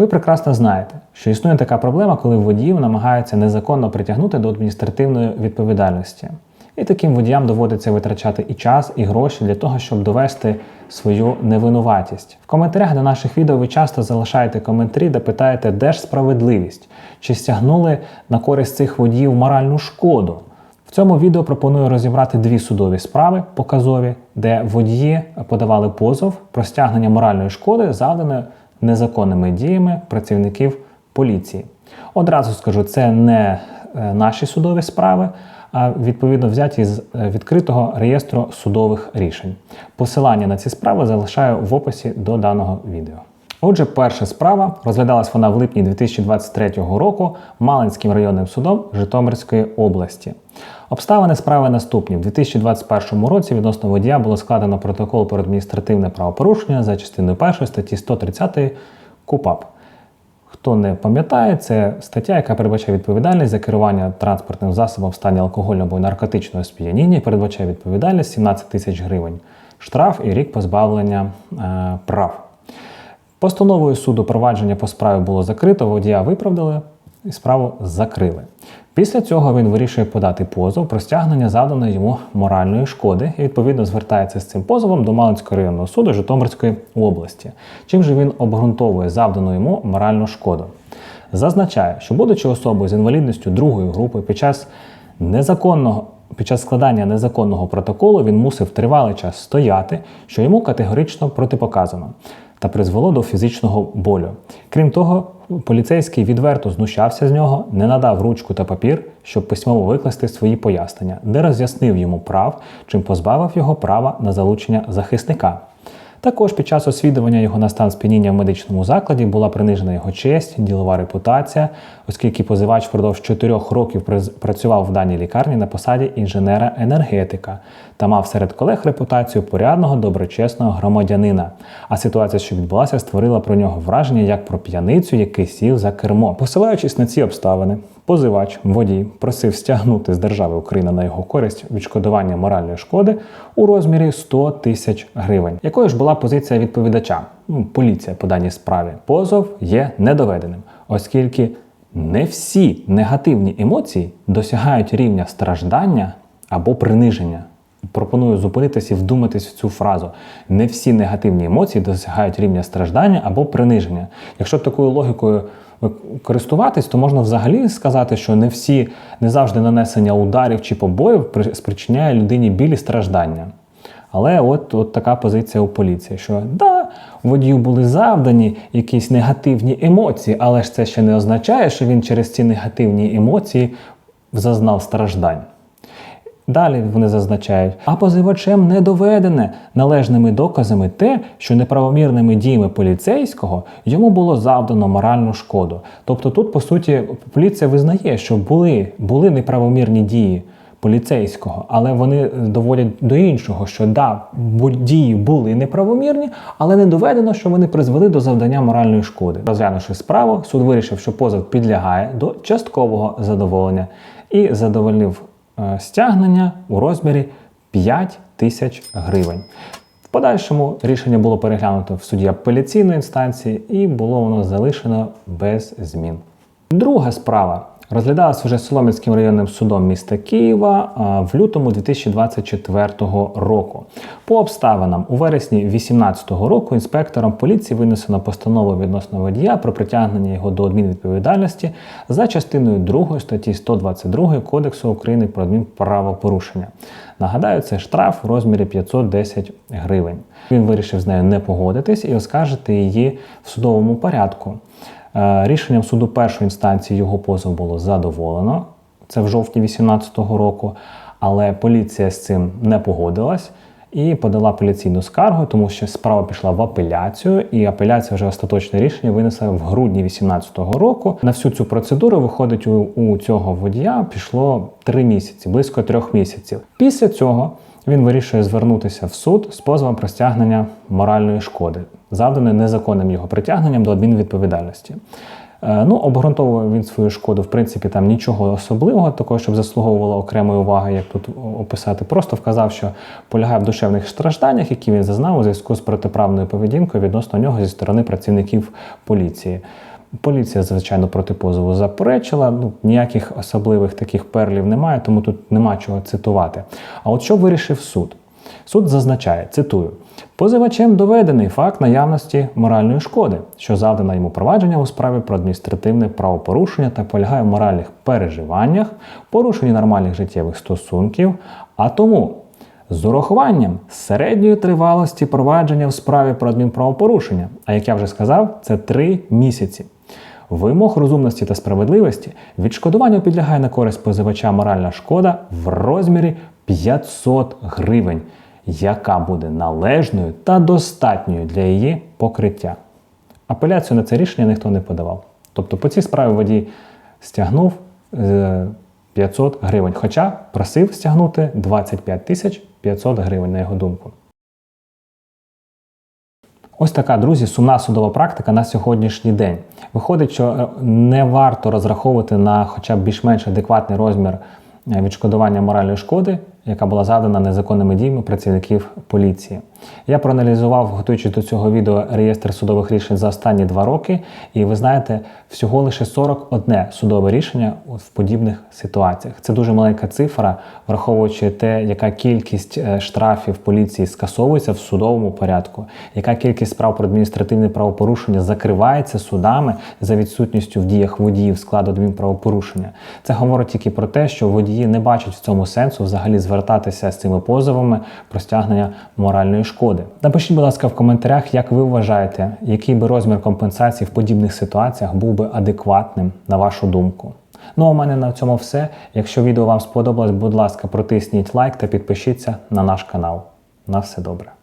Ви прекрасно знаєте, що існує така проблема, коли водіїв намагаються незаконно притягнути до адміністративної відповідальності. І таким водіям доводиться витрачати і час, і гроші для того, щоб довести свою невинуватість. В коментарях до наших відео ви часто залишаєте коментарі, де питаєте, де ж справедливість, чи стягнули на користь цих водіїв моральну шкоду. В цьому відео пропоную розібрати дві судові справи показові, де водії подавали позов про стягнення моральної шкоди, завданої незаконними діями працівників поліції. Одразу скажу, це не е, наші судові справи, а відповідно взяті з е, відкритого реєстру судових рішень. Посилання на ці справи залишаю в описі до даного відео. Отже, перша справа розглядалась вона в липні 2023 року Малинським районним судом Житомирської області. Обставини справи наступні: в 2021 році відносно водія було складено протокол про адміністративне правопорушення за частиною 1 статті 130 КУПАП. Хто не пам'ятає, це стаття, яка передбачає відповідальність за керування транспортним засобом в стані алкогольного або наркотичного сп'яніння, і передбачає відповідальність 17 тисяч гривень, штраф і рік позбавлення е, прав. Постановою суду провадження по справі було закрито, водія виправдали і справу закрили. Після цього він вирішує подати позов про стягнення завданої йому моральної шкоди і відповідно звертається з цим позовом до Малинського районного суду Житомирської області. Чим же він обґрунтовує завдану йому моральну шкоду? Зазначає, що будучи особою з інвалідністю другої групи під час незаконного під час складання незаконного протоколу він мусив тривалий час стояти, що йому категорично протипоказано, та призвело до фізичного болю. Крім того, поліцейський відверто знущався з нього, не надав ручку та папір, щоб письмово викласти свої пояснення, де роз'яснив йому прав, чим позбавив його права на залучення захисника. Також під час освідування його на стан сп'яніння в медичному закладі була принижена його честь, ділова репутація, оскільки позивач впродовж 4 років працював в даній лікарні на посаді інженера-енергетика та мав серед колег репутацію порядного, доброчесного громадянина. А ситуація, що відбулася, створила про нього враження як про п'яницю, який сів за кермо. Посилаючись на ці обставини, позивач, водій, просив стягнути з держави Україна на його користь відшкодування моральної шкоди у розмірі 100 тисяч гривень. Якою ж була позиція відповідача? Ну, поліція по даній справі. Позов є недоведеним, оскільки не всі негативні емоції досягають рівня страждання або приниження. Пропоную зупинитися і вдуматись в цю фразу. Не всі негативні емоції досягають рівня страждання або приниження. Якщо такою логікою користуватись, то можна взагалі сказати, що не всі не завжди нанесення ударів чи побоїв при- спричиняє людині білі страждання. Але от, от така позиція у поліції, що да, водію були завдані якісь негативні емоції, але ж це ще не означає, що він через ці негативні емоції зазнав страждань. Далі вони зазначають, а позивачем не доведене належними доказами те, що неправомірними діями поліцейського йому було завдано моральну шкоду. Тобто тут, по суті, поліція визнає, що були, були неправомірні дії поліцейського, але вони доводять до іншого, що да, дії були неправомірні, але не доведено, що вони призвели до завдання моральної шкоди. Розглянувши справу, суд вирішив, що позов підлягає до часткового задоволення і задовольнив стягнення у розмірі 5 тисяч гривень. В подальшому рішення було переглянуто в суді апеляційної інстанції і було воно залишено без змін. Друга справа розглядалась вже Солом'янським районним судом міста Києва в лютому 2024 року. По обставинам у вересні 2018 року інспектором поліції винесено постанову відносно водія про притягнення його до адмінвідповідальності за частиною 2 статті 122 Кодексу України про адмінправопорушення. Нагадаю, це штраф у розмірі 510 гривень. Він вирішив з нею не погодитись і оскаржити її в судовому порядку. Е, Рішенням суду першої інстанції його позов було задоволено. Це в жовтні 2018 року, але поліція з цим не погодилась і подала апеляційну скаргу, тому що справа пішла в апеляцію, і апеляція вже остаточне рішення винесла в грудні 2018 року. На всю цю процедуру виходить у, у цього водія пішло три місяці, близько трьох місяців. Після цього він вирішує звернутися в суд з позовом про стягнення моральної шкоди, завданої незаконним його притягненням до адмінвідповідальності. Е, Ну, обґрунтовує він свою шкоду, в принципі, там нічого особливого, такого, щоб заслуговувало окремої уваги, як тут описати. Просто вказав, що полягає в душевних стражданнях, які він зазнав у зв'язку з протиправною поведінкою відносно нього зі сторони працівників поліції. Поліція, звичайно, проти позову заперечила. Ну, ніяких особливих таких перлів немає, тому тут нема чого цитувати. А от що вирішив суд? Суд зазначає, цитую, позивачем доведений факт наявності моральної шкоди, що завдана йому провадження у справі про адміністративне правопорушення та полягає в моральних переживаннях, порушенні нормальних життєвих стосунків, а тому з урахуванням середньої тривалості провадження в справі про адмінправопорушення, а як я вже сказав, це три місяці. Вимог розумності та справедливості відшкодуванню підлягає на користь позивача моральна шкода в розмірі 500 гривень, яка буде належною та достатньою для її покриття. Апеляцію на це рішення ніхто не подавав. Тобто по цій справі водій стягнув е, 500 гривень, хоча просив стягнути 25 тисяч 500 гривень, на його думку. Ось така, друзі, сумна судова практика на сьогоднішній день. Виходить, що е, не варто розраховувати на хоча б більш-менш адекватний розмір е, відшкодування моральної шкоди, яка була задана незаконними діями працівників поліції. Я проаналізував, готуючись до цього відео, реєстр судових рішень за останні два роки, і ви знаєте, всього лише 41 судове рішення в подібних ситуаціях. Це дуже маленька цифра, враховуючи те, яка кількість е, штрафів поліції скасовується в судовому порядку, яка кількість справ про адміністративне правопорушення закривається судами за відсутністю в діях водіїв складу адмінправопорушення. Це говорить тільки про те, що водії не бачать в цьому сенсу взагалі звертатися з цими позовами про стягнення моральної шкоди. Напишіть, будь ласка, в коментарях, як ви вважаєте, який би розмір компенсації в подібних ситуаціях був би адекватним на вашу думку. Ну а у мене на цьому все. Якщо відео вам сподобалось, будь ласка, протисніть лайк та підпишіться на наш канал. На все добре.